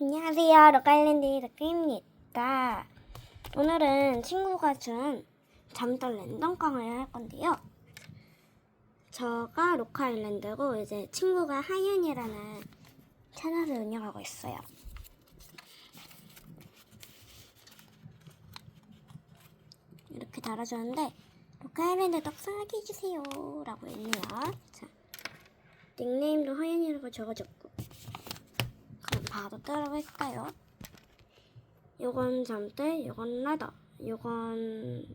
안녕하세요. 로카일랜드 덕크입니다. 오늘은 친구가 준 잠들 랜덤깡을 할 건데요. 저가 로카일랜드고 이제 친구가 하윤이라는 채널을 운영하고 있어요. 이렇게 달아주는데 로카일랜드 떡상하게 해주세요 라고 있네요. 자, 닉네임도 하윤이라고 적어줬고 바로 따라갈까요? 요건 잠들, 요건 라더, 요건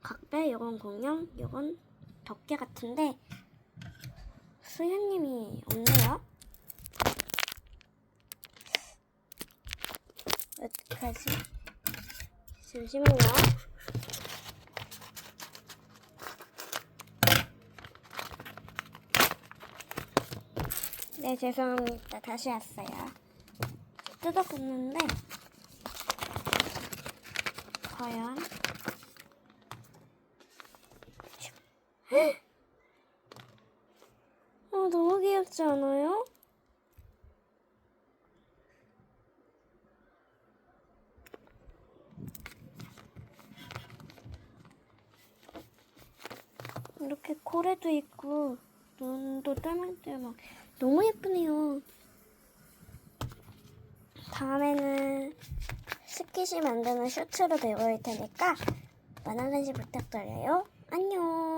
각배, 요건 공룡, 요건 덮개 같은데 수현님이 없네요. 어떡하지? 잠시만요. 네, 죄송합니다. 다시 왔어요. 뜯어봤는데, 과연. 헉! 어, 너무 귀엽지 않아요? 이렇게 코레도 있고, 눈도 똘망똘망. 너무 예쁘네요. 다음에는 스키시 만드는 슈트로 배워올 테니까 많은 관심 부탁드려요. 안녕.